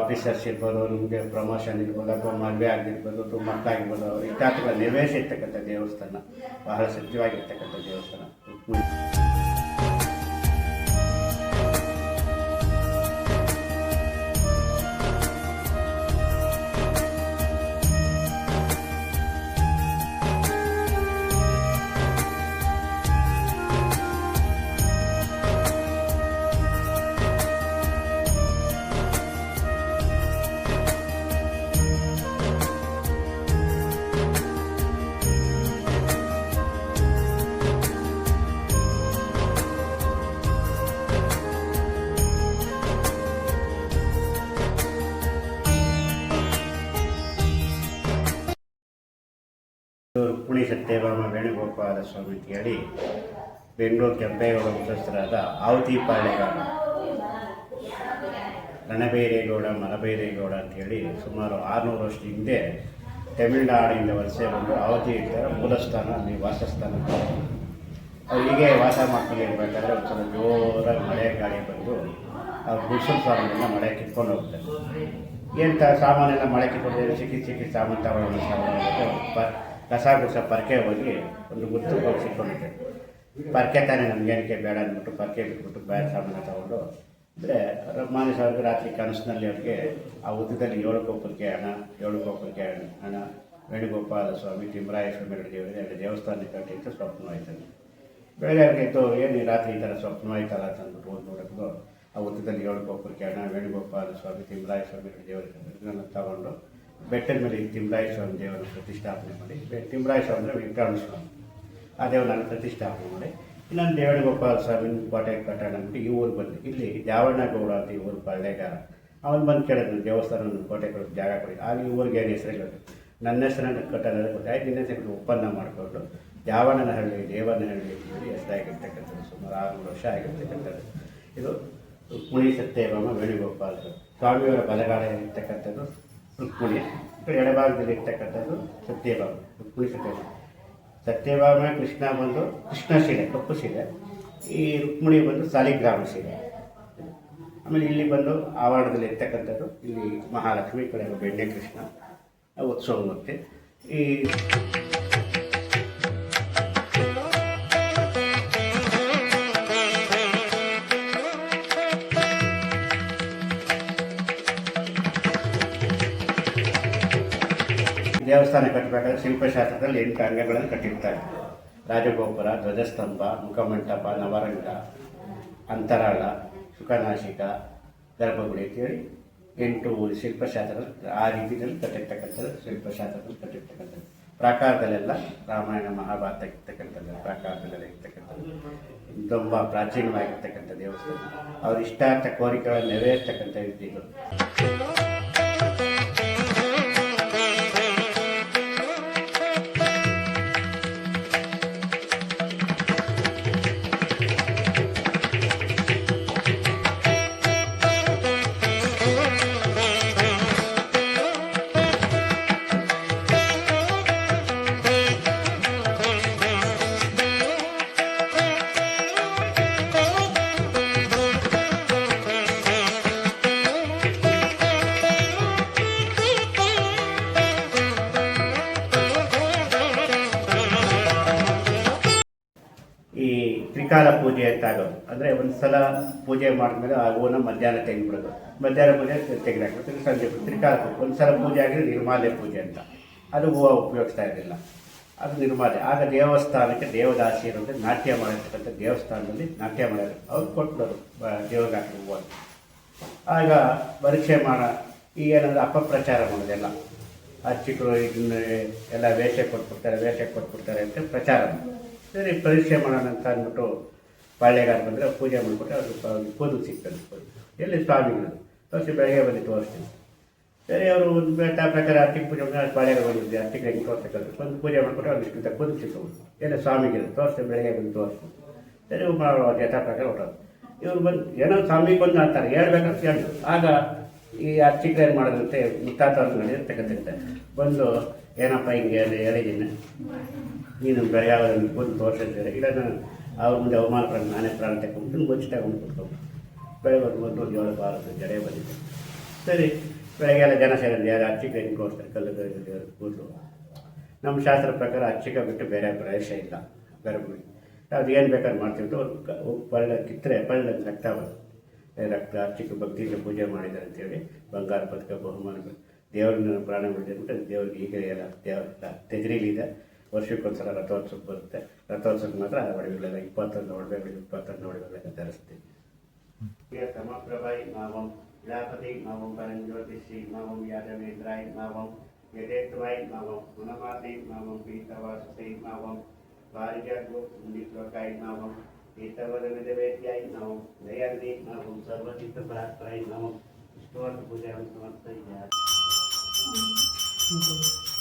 Officers ಇರ್ಬೋದು, ನಿಮಗೆ promotion ಇರ್ಬೋದು ಅಥವಾ ಮದುವೆ ಆಗಿರ್ಬೋದು, ಅಥವಾ ಮಕ್ಕಳಾಗಿರ್ಬೋದು ಅವರು ನಿವೇಶ ನೆರವೇರಿಸಿರ್ತಕ್ಕಂಥ ದೇವಸ್ಥಾನ ಬಹಳ ಸತ್ಯವಾಗಿರ್ತಕ್ಕಂಥ ದೇವಸ್ಥಾನ. ರುಕ್ಮಿಣಿ ಸತ್ಯಭಾಮ ವೇಣುಗೋಪಾಲ ಸ್ವಾಮಿ ಹೇಳಿ ಬೆಂಗಳೂರು ಕೆಂಪೇಗೌಡ ಮುಖ್ಯಸ್ಥರಾದ ಆವತಿ ಪಾಳೆಗಾರ ರಣಬೇರೇಗೌಡ, ಮಲಬೇರೇಗೌಡ ಅಂತೇಳಿ ಸುಮಾರು ಆರುನೂರು ವರ್ಷ ಹಿಂದೆ ತಮಿಳುನಾಡಿನಿಂದ ವಲಸೆ ಬಂದು ಆವತಿ ಇರ್ತಾರೆ ಮೂಲಸ್ಥಾನ, ಅಲ್ಲಿ ವಾಸಸ್ಥಾನ. ಅವ್ರು ಹೀಗೆ ವಾಸ ಮಾಡ್ಕೊಂಡು ಇರಬೇಕಾದ್ರೆ ಒಂದು ಸ್ವಲ್ಪ ಜೋರಾಗಿ ಮಳೆ ಗಾಳಿ ಬಂದು ಅವ್ರು ಗುಡ್ಸಲ್ ಸ್ವಾಮಿಯಿಂದ ಮಳೆ ಕಿತ್ಕೊಂಡು ಹೋಗ್ತಾರೆ. ಎಂಥ ಸಾಮಾನೆಲ್ಲ ಮಳೆ ಕಿತ್ಕೊಂಡು ಸಿಕ್ಕಿ ಸಿಕ್ಕಿ ಸಾಮಾನು ತಗೊಳ್ಳೋಣ ಸಾಮಾನು ಕಸ ಗುಡ್ಸ ಪರ್ಕೆ ಹೋಗಿ ಒಂದು ಗುರುತು ಹೋಗಿ ಸಿಕ್ಕೊಂಡಿದ್ದೆ ಪರ್ಕೆ ತಾನೇ ನಮಗೇನಕ್ಕೆ ಬೇಡ ಅಂದ್ಬಿಟ್ಟು ಪರ್ಕೆ ಬಿಟ್ಬಿಟ್ಟು ಬೇರೆ ಸಾಮಾನು ತಗೊಂಡು ಅಂದರೆ ರಮಾನಿ ಅವ್ರಿಗೆ ರಾತ್ರಿ ಕನಸಿನಲ್ಲಿ ಅವ್ರಿಗೆ ಆ ಉದ್ದದಲ್ಲಿ ಏಳು ಗೋಪುರಕ್ಕೆ ಹಣ, ಏಳು ಗೋಪುರಕ್ಕೆ ಹಣ, ವೇಣುಗೋಪಾಲ ಸ್ವಾಮಿ ತಿಮ್ಮರಾಯೇಶ್ವರ ಎರಡು ಎರಡು ದೇವಸ್ಥಾನ ಕಟ್ಟಿತ್ತು ಸ್ವಪ್ನವಾಯ್ತದೆ ಬೆಳಗ್ಗೆ ಅವ್ರಿಗೆ ಇತ್ತು ಏನು ರಾತ್ರಿ ಈ ಥರ ಸ್ವಪ್ನವಾಯ್ತಲ್ಲ ಅಂತ ಅಂದ್ಬಿಟ್ಟು ನೋಡೋದು ಆ ಉದ್ದದಲ್ಲಿ ಏಳು ಗೋಪುರಕ್ಕೆ ಹಣ, ವೇಣುಗೋಪಾಲ ಸ್ವಾಮಿ ತಿಮ್ಮರಾಯೇಶ್ವರ ಎರಡು ದೇವರ ಇದನ್ನು ತಗೊಂಡು ಬೆಟ್ಟದ ಮೇಲೆ ಈ ತಿಮ್ಮರಾಯ ಸ್ವಾಮಿ ದೇವರನ್ನು ಪ್ರತಿಷ್ಠಾಪನೆ ಮಾಡಿ ತಿಮ್ಮರಾಯ ಸ್ವಾಮಿ ಅಂದರೆ ವೆಂಕಟರಮಣ ಸ್ವಾಮಿ ಆ ದೇವರನ್ನು ಪ್ರತಿಷ್ಠಾಪನೆ ಮಾಡಿ, ಇನ್ನೊಂದು ಗೋಪಾಲ ಸ್ವಾಮಿ ಕೋಟೆ ಕಟ್ಟಡ ಅಂದ್ಬಿಟ್ಟು ಈ ಊರು ಬಂದು ಇಲ್ಲಿ ದ್ಯಾವಣಗೌಡ ಅಂತ ಈ ಊರು ಪಳ್ಳೆಗಾರ. ಅವನು ಬಂದು ಕೇಳಿದ್ರು ದೇವಸ್ಥಾನ ಕೋಟೆ ಕೊಡೋದು ಜಾಗ ಕೊಡಿ. ಆಗ ಈ ಊರಿಗೆ ಏನು ಹೆಸರಿಲ್ಲ ನನ್ನ ಹೆಸರನ್ನು ಕಟ್ಟಡ ಗೊತ್ತಾಯ್ತು ನಿನ್ನ ಹೆಸರು ಒಪ್ಪಂದ ಮಾಡಿಕೊಂಡು ದ್ಯಾವಣ್ಣನಹಳ್ಳಿ ದೇವನಹಳ್ಳಿ ಅಂತೇಳಿ ಹೆಸರಾಗಿರ್ತಕ್ಕಂಥದ್ದು ಸುಮಾರು ಆರುನೂರು ವರ್ಷ ಆಗಿರ್ತಕ್ಕಂಥದ್ದು ಇದು ಪುಣಿ ಸತ್ಯಭಾಮ ವೇಣುಗೋಪಾಲರು. ಸ್ವಾಮಿಯವರ ಬಲಗಾಲ ಇರ್ತಕ್ಕಂಥದ್ದು. ರುಕ್ಮಿಣಿ ಎಡಭಾಗದಲ್ಲಿ ಇರ್ತಕ್ಕಂಥದ್ದು ಸತ್ಯಭಾವ ರುಕ್ಮಿಣಿ ಸತ್ಯ ಸತ್ಯಭಾಮ. ಕೃಷ್ಣ ಬಂದು ಕೃಷ್ಣ ಶಿಲೆ ಕಪ್ಪು ಶಿಲೆ ಈ ರುಕ್ಮಿಣಿ ಬಂದು ಸಾಲಿಗ್ರಾಮ ಶಿಲೆ ಆಮೇಲೆ ಇಲ್ಲಿ ಬಂದು ಆವರಣದಲ್ಲಿ ಇರ್ತಕ್ಕಂಥದ್ದು ಇಲ್ಲಿ ಮಹಾಲಕ್ಷ್ಮಿ ಕಡೆ ಬೆಣ್ಣೆ ಕೃಷ್ಣ, ಉತ್ಸವ ಮೂರ್ತಿ. ಈ ದೇವಸ್ಥಾನ ಕಟ್ಟಬೇಕಾದ್ರೆ ಶಿಲ್ಪಶಾಸ್ತ್ರದಲ್ಲಿ ಎಂಟು ಅಂಗಗಳನ್ನು ಕಟ್ಟಿರ್ತಾರೆ. ರಾಜಗೋಪುರ, ಧ್ವಜಸ್ತಂಭ, ಮುಖಮಂಟಪ, ನವರಂಗ, ಅಂತರಾಳ ಸುಖನಾಶಿಕ ಗರ್ಭಗುಡಿ ಅಂತೇಳಿ ಎಂಟು ಶಿಲ್ಪಶಾಸ್ತ್ರ ಆ ರೀತಿಯಲ್ಲಿ ಕಟ್ಟಿರ್ತಕ್ಕಂಥದ್ದು, ಶಿಲ್ಪಶಾಸ್ತ್ರದಲ್ಲಿ ಕಟ್ಟಿರ್ತಕ್ಕಂಥದ್ದು. ಪ್ರಾಕಾರದಲ್ಲೆಲ್ಲ ರಾಮಾಯಣ ಮಹಾಭಾರತ ಇರ್ತಕ್ಕಂಥದ್ದು, ಪ್ರಾಕಾರದಲ್ಲೆಲ್ಲ ಇರ್ತಕ್ಕಂಥದ್ದು. ತುಂಬ ಪ್ರಾಚೀನವಾಗಿರ್ತಕ್ಕಂಥ ದೇವಸ್ಥಾನ. ಅವ್ರ ಇಷ್ಟಾರ್ಥ ಕೋರಿಕೆಗಳನ್ನು ನೆರವೇರ್ತಕ್ಕಂಥ ಇದು. ತ್ರಿಕಾಲ ಪೂಜೆ ಅಂತ ಆಗೋದು ಅಂದರೆ ಒಂದು ಸಲ ಪೂಜೆ ಮಾಡಿದ್ಮೇಲೆ ಆ ಹೂವನ್ನ ಮಧ್ಯಾಹ್ನ ತೆಗೆದ್ಬಿಡೋದು ಮಧ್ಯಾಹ್ನ ಪೂಜೆ ತೆಗೆದಾಕ್ಬಿಡ್ತೀವಿ ಸಂಜೆ. ತ್ರಿಕಾಲ ಪೂಜೆ. ಒಂದು ಸಲ ಪೂಜೆ ಆಗಿದ್ರೆ ನಿರ್ಮಾಲ್ಯ ಪೂಜೆ ಅಂತ. ಅದು ಹೂವು ಉಪಯೋಗಿಸ್ತಾ ಇರಲಿಲ್ಲ. ಅದು ನಿರ್ಮಾಲ್ಯ. ಆಗ ದೇವಸ್ಥಾನಕ್ಕೆ ದೇವದಾಸಿ ಅಂದರೆ ನಾಟ್ಯ ಮಾಡಿರ್ತಕ್ಕಂಥ ದೇವಸ್ಥಾನದಲ್ಲಿ ನಾಟ್ಯ ಮಾಡೋದು ಅವ್ರು ಕೊಟ್ಟರು ದೇವ್ರಿಗೆ ಹಾಕಿ ಹೂವು ಆಗ ಪರೀಕ್ಷೆ ಮಾಡ ಈಗ ಏನಂದ್ರೆ ಅಪಪ್ರಚಾರ ಮಾಡೋದೆಲ್ಲ ಅರ್ಚಕರು ಇದನ್ನ ಎಲ್ಲ ವೇಷ ಕೊಟ್ಬಿಡ್ತಾರೆ ವೇಷ ಕೊಟ್ಬಿಡ್ತಾರೆ ಅಂತ ಪ್ರಚಾರ ಮಾಡೋದು. ಸರಿ ಪರೀಕ್ಷೆ ಮಾಡೋಣ ಅಂತ ಅಂದ್ಬಿಟ್ಟು ಪಾಳ್ಯಗಾರ ಬಂದರೆ ಪೂಜೆ ಮಾಡಿಬಿಟ್ಟು ಪ- ಕೂದಲು ಸಿಗ್ತದೆ ಎಲ್ಲಿ ಸ್ವಾಮಿಗಳು ತೋರಿಸಿ ಬೆಳಗ್ಗೆ ಬಂದು ತೋರಿಸ್ತೀನಿ. ಸರಿ ಅವರು ಒಂದು ಬೆಟ್ಟ ಪ್ರಕಾರ ಅರ್ತಿಗೆ ಪೂಜೆ ಮಾಡಿದ್ರೆ ಬಾಳೆಗಾರ ಬಂದಿದ್ದೆ ಅರ್ತಿಗೆ ಹೆಂಗೆ ತೋರಿಸ್ತಕ್ಕಂಥ ಒಂದು ಪೂಜೆ ಮಾಡಿಬಿಟ್ಟು ಅವ್ರು ಇಷ್ಟು ಕೂದಲು ಸಿಗ್ತವೆ ಎಲ್ಲ ಸ್ವಾಮಿಗಳು ತೋರಿಸ್ತೀವಿ ಬೆಳಗ್ಗೆ ಬಂದು ತೋರಿಸ್ತೀನಿ. ಸರಿ ಮಾಡೋ ಯಥಾ ಪ್ರಕಾರ ಹೊರಟು ಇವ್ರು ಬಂದು ಏನೋ ಸ್ವಾಮಿಗೆ ಬಂದು ಅಂತಾರೆ. ಹೇಳ್ಬೇಕಂತ ಹೇಳಿ ಆಗ ಈ ಅರ್ಚಕರು ಮಾಡೋದಂತೆ? ಅಂತ ನಡೆದಿರ್ತಕ್ಕಂಥ ಬಂದು ಏನಪ್ಪ ಹಿಂಗೆ ಅಂತ ಹೇಳಿದ್ದೀನಿ. ನೀನು ಬೆಳೆಯಾಗ ಬಂದು ತೋರಿಸಿದ್ದೀರಿ ಇಲ್ಲ ನಾನು ಅವ್ರ ಮುಂದೆ ಅವಮಾನ ಪ್ರಾಣ ನಾನೇ ಪ್ರಾಣ ತಗೊಂಡು ಮುಂಚೆ ತಗೊಂಡು ಕೂತ್ಕೊಂಡು ಬೆಳೆ ಬಂದು ಏಳು ಬಾರದು ಜಡೆ ಬಂದಿದೆ. ಸರಿ ಬೆಳಗ್ಗೆ ಎಲ್ಲ ಜನ ಸೇರಿದೆ ಯಾರು ಅಚ್ಚಿಕ ಹಿಂಗೋಸ್ತಾರೆ ಕಲ್ಲು ದೇವರು ಕೂದಲು ನಮ್ಮ ಶಾಸ್ತ್ರ ಪ್ರಕಾರ ಅಚ್ಚಿಕ ಬಿಟ್ಟು ಬೇರೆ ಪ್ರವೇಶ ಇಲ್ಲ ಗರ್ಭಿಣಿ ಅದು ಏನು ಬೇಕಾದ್ರೆ ಮಾಡ್ತೀವಿ ಪಳ್ಳ ಕಿತ್ತರೆ, ಪಳ್ಳ ರಕ್ತ ಬರುತ್ತೆ. ರಕ್ತ ಅಚ್ಚಿಕ ಭಕ್ತಿಯಿಂದ ಪೂಜೆ ಮಾಡಿದ್ದಾರೆ ಅಂತೇಳಿ ಬಂಗಾರ ಪದಕ ಬಹುಮಾನ ದೇವ್ರನ್ನ ಪ್ರಾಣ ಬಿಟ್ಟು ದೇವ್ರಿಗೆ ಈಗ ಎಲ್ಲ ದೇವರ ತೆಜರಿಲಿದೆ ವರ್ಷಕ್ಕೊಂದ್ಸಲ ರಥೋತ್ಸವ ಬರುತ್ತೆ. ರಥೋತ್ಸವಕ್ಕೆ ಮಾತ್ರ ಒಡವೆಗಳೆಲ್ಲ ಇಪ್ಪತ್ತೊಂದು ಒಡವೆಗಳು, ಇಪ್ಪತ್ತೊಂದು ಒಡವೆಗಳೆಲ್ಲ ಧರಿಸ್ತೀವಿ. ಸಮಪ್ರಭಾಯಿ ನಾವಂ ವಿಳಾಪತಿ ನಾವಂ ಪರಂಜ್ಯೋತಿಷಿ ನಾವಂ ಯಾದವೇಂದ್ರಾಯ್ ನಾವಂ ಯಥೇತ್ವಾಯ ನಾವಂ ಗುಣಮಾತೆ ನಾವಂ ಪೀತವಾಸಸೈ ನಾವಂ ಭಾರ್ಯಾಗೋ ಮುಂದಿತ್ವಕಾಯ್ ನಾವಂ ಪೀತವದನದೇವ್ಯಾಯ ನಾವಂ ದಯಾರ್ದಿ ನಾವಂ ಸರ್ವಚಿತ್ತ ಪ್ರಾರ್ಥಾಯ ನಾವಂ ಇಷ್ಟವಾದ ಪೂಜೆ 응.